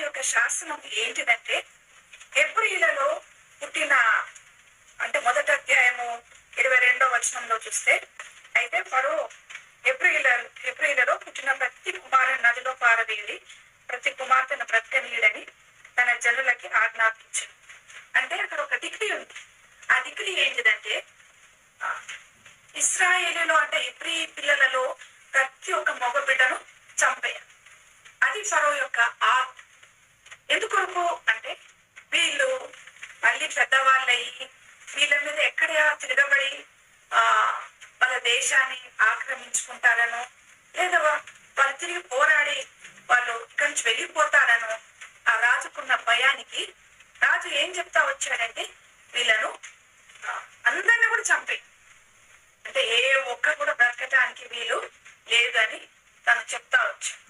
యొక్క శాసనం ఏంటిదంటే హెబ్రిలలో పుట్టిన అంటే మొదటి అధ్యాయము ఇరవై రెండో వచనంలో చూస్తే అయితే ఫరో హెబ్రిల హెబ్రిలలో పుట్టిన ప్రతి కుమారుని నదిలో పారవేయాలి ప్రతి కుమార్తెను బ్రతకనీయుడని తన జనులకి ఆజ్ఞాపించింది. అంటే అక్కడ ఒక డిగ్రీ ఉంది. ఆ డిగ్రీ ఏంటిదంటే ఇస్రాయేలీలో అంటే హెబ్రి పిల్లలలో ప్రతి ఒక్క మగ బిడ్డను చంపేయాలి. అది ఫరో యొక్క ఆజ్ఞ. ఎందుకు అంటే వీళ్ళు మళ్ళీ పెద్దవాళ్ళయి వీళ్ళ మీద ఎక్కడ తిరగబడి ఆ వాళ్ళ దేశాన్ని ఆక్రమించుకుంటారనో లేదా వాళ్ళు తిరిగి పోరాడి వాళ్ళు ఇక్కడి నుంచి వెళ్ళిపోతారనో ఆ రాజుకున్న భయానికి రాజు ఏం చెప్తా వచ్చాడంటే వీళ్ళను అందరిని కూడా చంపే. అంటే ఏ ఒక్క కూడా బ్రతకటానికి వీలు లేదని తను చెప్తా వచ్చాడు.